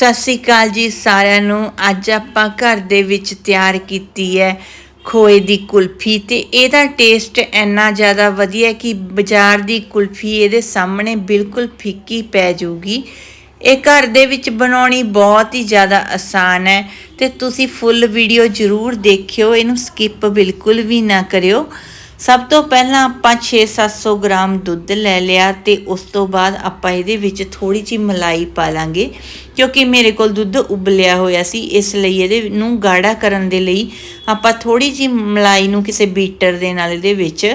ਸਤਿ ਸ੍ਰੀ ਅਕਾਲ ਜੀ ਸਾਰਿਆਂ ਨੂੰ। ਅੱਜ ਆਪਾਂ ਘਰ ਦੇ ਵਿੱਚ ਤਿਆਰ ਕੀਤੀ ਹੈ ਖੋਏ ਦੀ ਕੁਲਫੀ ਤੇ ਇਹਦਾ ਟੇਸਟ ਇੰਨਾ ਜ਼ਿਆਦਾ ਵਧੀਆ ਕਿ ਬਾਜ਼ਾਰ ਦੀ ਕੁਲਫੀ ਇਹਦੇ ਸਾਹਮਣੇ ਬਿਲਕੁਲ ਫਿੱਕੀ ਪੈ ਜਾਊਗੀ। ਇਹ ਘਰ ਦੇ ਵਿੱਚ ਬਣਾਉਣੀ ਬਹੁਤ ਹੀ ਜ਼ਿਆਦਾ ਆਸਾਨ ਹੈ ਤੇ ਤੁਸੀਂ ਫੁੱਲ ਵੀਡੀਓ ਜ਼ਰੂਰ ਦੇਖਿਓ, ਇਹਨੂੰ ਸਕਿਪ ਬਿਲਕੁਲ ਵੀ ਨਾ ਕਰਿਓ। ਸਭ ਤੋਂ ਪਹਿਲਾਂ ਆਪਾਂ 6-700 ਗ੍ਰਾਮ ਦੁੱਧ ਲੈ ਲਿਆ ਤੇ ਉਸ ਤੋਂ ਬਾਅਦ ਆਪਾਂ ਇਹਦੇ ਵਿੱਚ ਥੋੜੀ ਜਿਹੀ ਮਲਾਈ ਪਾ ਲਾਂਗੇ, ਕਿਉਂਕਿ ਮੇਰੇ ਕੋਲ ਦੁੱਧ ਉਬਲਿਆ ਹੋਇਆ ਸੀ, ਇਸ ਲਈ ਇਹਦੇ ਨੂੰ ਗਾੜਾ ਕਰਨ ਦੇ ਲਈ ਆਪਾਂ ਥੋੜੀ ਜਿਹੀ ਮਲਾਈ ਨੂੰ ਕਿਸੇ ਬੀਟਰ ਦੇ ਨਾਲ ਇਹਦੇ ਵਿੱਚ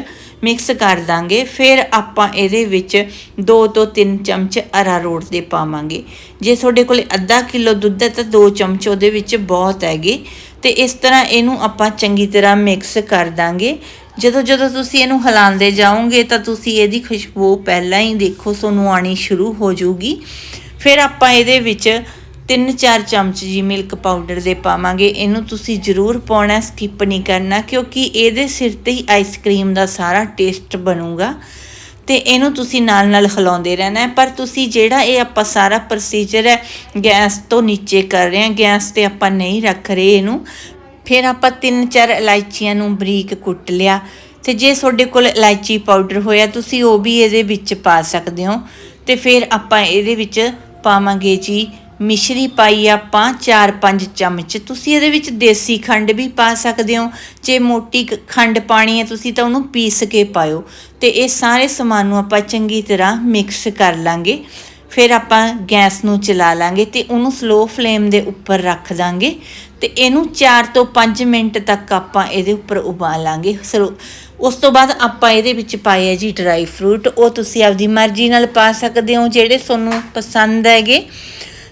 ਮਿਕਸ ਕਰ ਦਾਂਗੇ, ਫਿਰ ਆਪਾਂ ਇਹਦੇ ਵਿੱਚ 2 ਤੋਂ 3 ਚਮਚ ਅਰਾਰੋਟ ਦੇ ਪਾਵਾਂਗੇ। ਜੇ ਤੁਹਾਡੇ ਕੋਲ ਅੱਧਾ ਕਿਲੋ ਦੁੱਧ ਹੈ ਤਾਂ 2 ਚਮਚ ਉਹਦੇ ਵਿੱਚ ਬਹੁਤ ਹੈਗੇ, ਤੇ ਇਸ ਤਰ੍ਹਾਂ ਇਹਨੂੰ ਆਪਾਂ ਚੰਗੀ ਤਰ੍ਹਾਂ ਮਿਕਸ ਕਰ ਦਾਂਗੇ। ਜਦੋਂ ਜਦੋਂ ਤੁਸੀਂ ਇਹਨੂੰ ਹਿਲਾਉਂਦੇ ਜਾਓਗੇ ਤਾਂ ਤੁਸੀਂ ਇਹਦੀ ਖੁਸ਼ਬੂ ਪਹਿਲਾਂ ਹੀ ਦੇਖੋ ਤੁਹਾਨੂੰ ਆਣੀ ਸ਼ੁਰੂ ਹੋ ਜਾਊਗੀ। ਫਿਰ ਆਪਾਂ ਇਹਦੇ ਵਿੱਚ 3-4 ਚਮਚ ਜੀ ਮਿਲਕ ਪਾਊਡਰ ਦੇ ਪਾਵਾਂਗੇ। ਇਹਨੂੰ ਤੁਸੀਂ ਜ਼ਰੂਰ ਪਾਉਣਾ, ਸਕਿਪ ਨਹੀਂ ਕਰਨਾ, ਕਿਉਂਕਿ ਇਹਦੇ ਸਿਰ ਤੇ ਹੀ ਆਈਸਕ੍ਰੀਮ ਦਾ ਸਾਰਾ ਟੇਸਟ ਬਣੂਗਾ। ਤੇ ਇਹਨੂੰ ਤੁਸੀਂ ਨਾਲ ਨਾਲ ਹਿਲਾਉਂਦੇ ਰਹਿਣਾ ਹੈ। ਪਰ ਤੁਸੀਂ ਜਿਹੜਾ ਇਹ ਆਪਾਂ ਸਾਰਾ ਪ੍ਰੋਸੀਜਰ ਹੈ, ਗੈਸ ਤੋਂ ਨੀਚੇ ਕਰ ਰਹੇ ਹਾਂ, ਗੈਸ ਤੇ ਆਪਾਂ ਨਹੀਂ ਰੱਖ ਰਹੇ ਇਹਨੂੰ। ਫਿਰ ਆਪਾਂ ਤਿੰਨ ਚਾਰ ਇਲਾਇਚੀਆਂ ਨੂੰ ਬਰੀਕ ਕੁੱਟ ਲਿਆ ਤੇ ਜੇ ਤੁਹਾਡੇ ਕੋਲ ਇਲਾਇਚੀ ਪਾਊਡਰ ਹੋਇਆ, ਤੁਸੀਂ ਉਹ ਵੀ ਇਹਦੇ ਵਿੱਚ ਪਾ ਸਕਦੇ ਹੋ। ਤੇ ਫਿਰ ਆਪਾਂ ਇਹਦੇ ਵਿੱਚ ਪਾਵਾਂਗੇ ਜੀ ਮਿਸ਼ਰੀ ਪਾਈ ਆਪਾਂ 4-5 ਚਮਚ। ਤੁਸੀਂ ਇਹਦੇ ਵਿੱਚ ਦੇਸੀ ਖੰਡ ਵੀ ਪਾ ਸਕਦੇ ਹੋ। ਜੇ ਮੋਟੀ ਖੰਡ ਪਾਣੀ ਹੈ, ਤੁਸੀਂ ਤਾਂ ਉਹਨੂੰ ਪੀਸ ਕੇ ਪਾਇਓ। ਤੇ ਇਹ ਸਾਰੇ ਸਮਾਨ ਨੂੰ ਆਪਾਂ ਚੰਗੀ ਤਰ੍ਹਾਂ ਮਿਕਸ ਕਰ ਲਾਂਗੇ। ਫਿਰ ਆਪਾਂ ਗੈਸ ਨੂੰ ਚਲਾ ਲਾਂਗੇ ਤੇ ਉਹਨੂੰ ਸਲੋ ਫਲੇਮ ਦੇ ਉੱਪਰ ਰੱਖ ਦਾਂਗੇ ਤੇ ਇਹਨੂੰ 4 ਤੋਂ 5 ਮਿੰਟ ਤੱਕ ਆਪਾਂ ਇਹਦੇ ਉੱਪਰ ਉਬਾਲਾਂਗੇ ਉਸ ਤੋਂ ਬਾਅਦ ਆਪਾਂ ਇਹਦੇ ਵਿੱਚ ਪਾਇਆ ਜੀ ਡਰਾਈ ਫਰੂਟ ਉਹ ਤੁਸੀਂ ਆਪਦੀ ਮਰਜ਼ੀ ਨਾਲ ਪਾ ਸਕਦੇ ਹੋ, ਜਿਹੜੇ ਤੁਹਾਨੂੰ ਪਸੰਦ ਹੈਗੇ।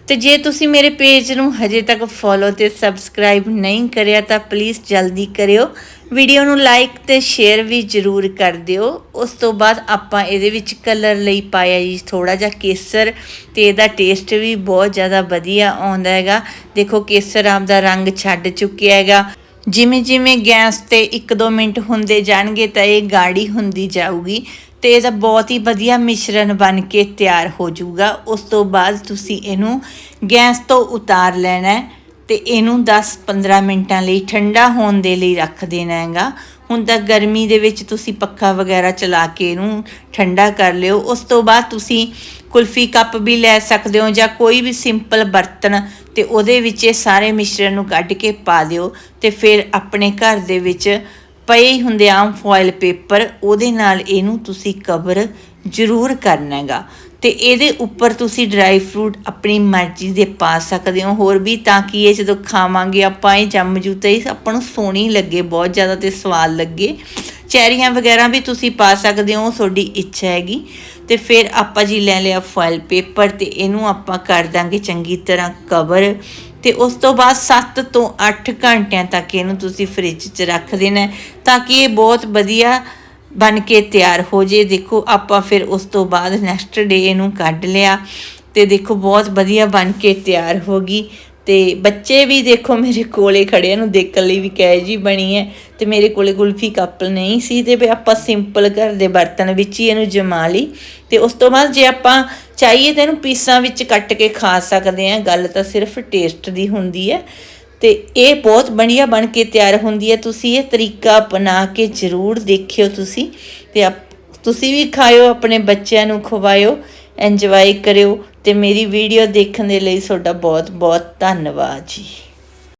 ਤੇ ਜੇ ਤੁਸੀਂ ਮੇਰੇ ਪੇਜ ਨੂੰ ਹਜੇ ਤੱਕ ਫੋਲੋ ਤੇ ਸਬਸਕ੍ਰਾਈਬ ਨਹੀਂ ਕਰਿਆ ਤਾਂ ਪਲੀਜ਼ ਜਲਦੀ ਕਰਿਓ। ਵੀਡੀਓ ਨੂੰ ਲਾਈਕ ਤੇ ਸ਼ੇਅਰ ਵੀ ਜ਼ਰੂਰ ਕਰ ਦਿਓ। ਉਸ ਤੋਂ ਬਾਅਦ ਆਪਾਂ ਇਹਦੇ ਵਿੱਚ ਕਲਰ ਲਈ ਪਾਇਆ ਜੀ ਥੋੜਾ ਜਿਹਾ ਕੇਸਰ ਤੇ ਇਹਦਾ ਟੇਸਟ ਵੀ ਬਹੁਤ ਜ਼ਿਆਦਾ ਵਧੀਆ ਆਉਂਦਾ ਹੈਗਾ। ਦੇਖੋ ਕੇਸਰ ਆਪਦਾ ਰੰਗ ਛੱਡ ਚੁੱਕਿਆ ਹੈਗਾ। ਜਿਵੇਂ ਜਿਵੇਂ ਗੈਸ ਤੇ 1-2 ਮਿੰਟ ਹੁੰਦੇ ਜਾਣਗੇ ਤਾਂ ਇਹ ਗਾੜੀ ਹੁੰਦੀ ਜਾਊਗੀ ਤੇ ਇਹਦਾ ਬਹੁਤ ਹੀ ਵਧੀਆ ਮਿਸ਼ਰਣ ਬਣ ਕੇ ਤਿਆਰ ਹੋ ਜਾਊਗਾ। ਉਸ ਤੋਂ ਬਾਅਦ ਤੁਸੀਂ ਇਹਨੂੰ ਗੈਸ ਤੋਂ ਉਤਾਰ ਲੈਣਾ ਤੇ ਇਹਨੂੰ 10-15 ਮਿੰਟਾਂ ਲਈ ਠੰਡਾ ਹੋਣ ਦੇ ਲਈ ਰੱਖ ਦੇਣਾ ਹੈਗਾ। ਹੁਣ ਤਾਂ ਗਰਮੀ ਦੇ ਵਿੱਚ ਤੁਸੀਂ ਪੱਖਾ ਵਗੈਰਾ ਚਲਾ ਕੇ ਇਹਨੂੰ ਠੰਡਾ ਕਰ ਲਿਓ। ਉਸ ਤੋਂ ਬਾਅਦ ਤੁਸੀਂ ਕੁਲਫੀ ਕੱਪ ਵੀ ਲੈ ਸਕਦੇ ਹੋ ਜਾਂ ਕੋਈ ਵੀ ਸਿੰਪਲ ਬਰਤਨ ਤੇ ਉਹਦੇ ਵਿੱਚ ਇਹ ਸਾਰੇ ਮਿਸ਼ਰਣ ਨੂੰ ਕੱਢ ਕੇ ਪਾ ਦਿਓ ਤੇ ਫਿਰ ਆਪਣੇ ਘਰ ਦੇ ਵਿੱਚ ਪਏ ਹੁੰਦੇ ਆਮ ਫੋਇਲ ਪੇਪਰ, ਉਹਦੇ ਨਾਲ ਇਹਨੂੰ ਤੁਸੀਂ ਕਵਰ ਜ਼ਰੂਰ ਕਰਨਾ ਹੈਗਾ। ਤੇ ਇਹਦੇ ਉੱਪਰ ਤੁਸੀਂ ਡਰਾਈ ਫਰੂਟ ਆਪਣੀ ਮਰਜ਼ੀ ਦੇ ਪਾ ਸਕਦੇ ਹੋ। ਹੋਰ ਵੀ ਤਾਂ ਕਿ ਇਹ ਜਦੋਂ ਖਾਵਾਂਗੇ, ਆਪਾਂ ਇਹ ਜੰਮ ਜੂ ਤੇ ਆਪਾਂ ਨੂੰ ਸੋਹਣੀ ਲੱਗੇ, ਬਹੁਤ ਜ਼ਿਆਦਾ ਤੇ ਸਵਾਦ ਲੱਗੇ। ਚੈਰੀਆਂ ਵਗੈਰਾ ਵੀ ਤੁਸੀਂ ਪਾ ਸਕਦੇ ਹੋ, ਤੁਹਾਡੀ ਇੱਛਾ ਹੈਗੀ। ਤੇ ਫਿਰ ਆਪਾਂ ਜੀ ਲੈ ਲਿਆ ਫੋਇਲ ਪੇਪਰ ਤੇ ਇਹਨੂੰ ਆਪਾਂ ਕਰ ਦਾਂਗੇ ਚੰਗੀ ਤਰ੍ਹਾਂ ਕਵਰ। ਤੇ ਉਸ ਤੋਂ ਬਾਅਦ 7 ਤੋਂ 8 ਘੰਟਿਆਂ ਤੱਕ ਇਹਨੂੰ ਤੁਸੀਂ ਫ੍ਰਿਜ 'ਚ ਰੱਖ ਦੇਣਾ ਤਾਂ ਕਿ ਇਹ ਬਹੁਤ ਵਧੀਆ ਬਣ ਕੇ ਤਿਆਰ ਹੋ ਜੇ। ਦੇਖੋ, ਆਪਾਂ ਫਿਰ ਉਸ ਤੋਂ ਬਾਅਦ ਨੈਕਸਟ ਡੇ ਇਹਨੂੰ ਕੱਢ ਲਿਆ ਤੇ ਦੇਖੋ, ਬਹੁਤ ਵਧੀਆ ਬਣ ਕੇ ਤਿਆਰ ਹੋ ਗਈ। ਤੇ ਬੱਚੇ ਵੀ ਦੇਖੋ, ਮੇਰੇ ਕੋਲੇ ਖੜੇ ਨੂੰ ਦੇਖਣ ਲਈ ਵੀ ਕਹਿ ਜੀ ਬਣੀ ਹੈ। ਤੇ ਮੇਰੇ ਕੋਲੇ ਕੁਲਫੀ ਕੱਪ ਨਹੀਂ ਸੀ ਤੇ ਵੀ ਆਪਾਂ ਸਿੰਪਲ ਘਰ ਦੇ ਬਰਤਨ ਵਿੱਚ ਹੀ ਇਹਨੂੰ ਜਮਾ ਲਈ। ਤੇ ਉਸ ਤੋਂ ਬਾਅਦ ਜੇ ਆਪਾਂ ਚਾਹੀਏ ਤਾਂ ਇਹਨੂੰ ਪੀਸਾਂ ਵਿੱਚ ਕੱਟ ਕੇ ਖਾ ਸਕਦੇ ਆ ਗੱਲ ਤਾਂ ਸਿਰਫ ਟੇਸਟ ਦੀ ਹੁੰਦੀ ਹੈ। ਤੇ ਇਹ ਬਹੁਤ ਬਣੀਆ ਬਣ ਕੇ ਤਿਆਰ ਹੁੰਦੀ ਹੈ। ਤੁਸੀਂ ਇਹ ਤਰੀਕਾ ਅਪਣਾ ਕੇ ਜ਼ਰੂਰ ਦੇਖਿਓ ਤੁਸੀਂ ਤੇ ਤੁਸੀਂ ਵੀ ਖਾਇਓ, ਆਪਣੇ ਬੱਚਿਆਂ ਨੂੰ ਖਵਾਇਓ ਇੰਜੋਏ ਕਰਿਓ ਤੇ ਮੇਰੀ ਵੀਡੀਓ ਦੇਖਣ ਦੇ ਲਈ ਤੁਹਾਡਾ ਬਹੁਤ ਬਹੁਤ ਧੰਨਵਾਦ ਜੀ।